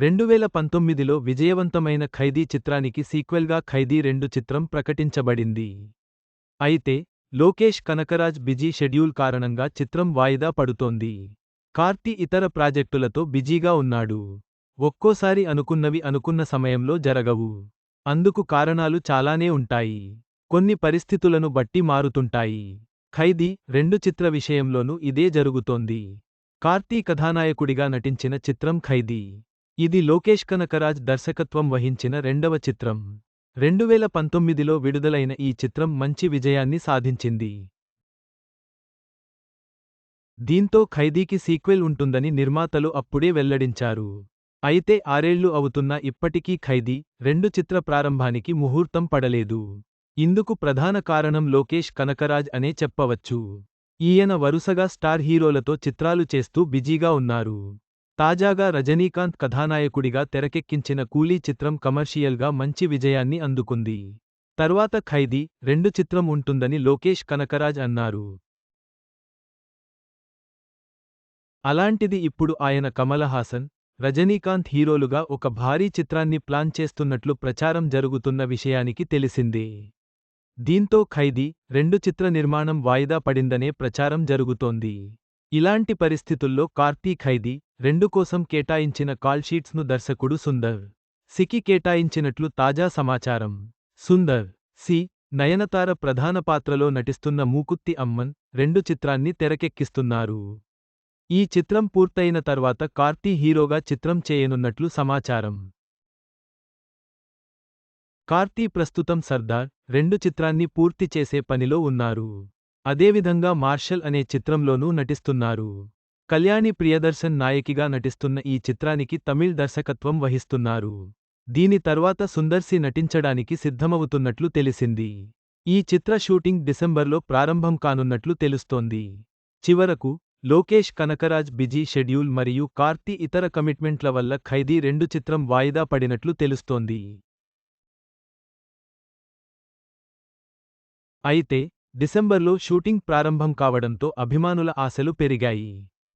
రెండువేల పంతొమ్మిదిలో విజయవంతమైన ఖైదీ చిత్రానికి సీక్వెల్గా ఖైదీ రెండు చిత్రం ప్రకటించబడింది. అయితే లోకేష్ కనకరాజ్ బిజీ షెడ్యూల్ కారణంగా చిత్రం వాయిదా పడుతోంది. కార్తీ ఇతర ప్రాజెక్టులతో బిజీగా ఉన్నాడు. ఒక్కోసారి అనుకున్నవి అనుకున్న సమయంలో జరగవు. అందుకు కారణాలు చాలానే ఉంటాయి. కొన్ని పరిస్థితులను బట్టి మారుతుంటాయి. ఖైదీ రెండు చిత్ర విషయంలోనూ ఇదే జరుగుతోంది. కార్తీ కథానాయకుడిగా నటించిన చిత్రం ఖైదీ. ఇది లోకేష్ కనకరాజ్ దర్శకత్వం వహించిన రెండవ చిత్రం. రెండువేల పంతొమ్మిదిలో విడుదలైన ఈ చిత్రం మంచి విజయాన్ని సాధించింది. దీంతో ఖైదీకి సీక్వెల్ ఉంటుందని నిర్మాతలు అప్పుడే వెల్లడించారు. అయితే ఆరేళ్ళు అవుతున్నా ఇప్పటికీ ఖైదీ రెండు చిత్ర ప్రారంభానికి ముహూర్తం పడలేదు. ఇందుకు ప్రధాన కారణం లోకేష్ కనకరాజ్ అనే చెప్పవచ్చు. ఈయన వరుసగా స్టార్ హీరోలతో చిత్రాలు చేస్తూ బిజీగా ఉన్నారు. తాజాగా రజనీకాంత్ కథానాయకుడిగా తెరకెక్కించిన కూలీ చిత్రం కమర్షియల్గా మంచి విజయాన్ని అందుకుంది. తర్వాత ఖైదీ రెండు చిత్రం ఉంటుందని లోకేష్ కనకరాజ్ అన్నారు. అలాంటిది ఇప్పుడు ఆయన కమలహాసన్ రజనీకాంత్ హీరోలుగా ఒక భారీ చిత్రాన్ని ప్లాన్ చేస్తున్నట్లు ప్రచారం జరుగుతున్న విషయానికి తెలిసింది. దీంతో ఖైదీ రెండు చిత్ర నిర్మాణం వాయిదా పడిందనే ప్రచారం జరుగుతోంది. ఇలాంటి పరిస్థితుల్లో కార్తీ ఖైదీ రెండు కోసం కేటాయించిన కాల్షీట్స్ను దర్శకుడు సుందర్. సికి కేటాయించినట్లు తాజా సమాచారం. సుందర్. సి. నయనతార ప్రధాన పాత్రలో నటిస్తున్న మూకుత్తి అమ్మన్ రెండు చిత్రాన్ని తెరకెక్కిస్తున్నారు. ఈ చిత్రం పూర్తయిన తర్వాత కార్తీ హీరోగా చిత్రం చేయనున్నట్లు సమాచారం. కార్తీ ప్రస్తుతం సర్దార్ రెండు చిత్రాన్ని పూర్తి చేసే పనిలో ఉన్నారు. అదేవిధంగా మార్షల్ అనే చిత్రంలోనూ నటిస్తున్నారు. కళ్యాణి ప్రియదర్శన్ నాయకిగా నటిస్తున్న ఈ చిత్రానికి తమిళ్ దర్శకత్వం వహిస్తున్నారు. దీని తర్వాత సుందర్సి నటించడానికి సిద్ధమవుతున్నట్లు తెలిసింది. ఈ చిత్ర షూటింగ్ డిసెంబర్లో ప్రారంభం కానున్నట్లు తెలుస్తోంది. చివరకు లోకేష్ కనకరాజ్ బిజీ షెడ్యూల్ మరియు కార్తీ ఇతర కమిట్మెంట్ల వల్ల ఖైదీ రెండు చిత్రం వాయిదా పడినట్లు తెలుస్తోంది. అయితే డిసెంబర్లో షూటింగ్ ప్రారంభం కావడంతో అభిమానుల ఆశలు పెరిగాయి.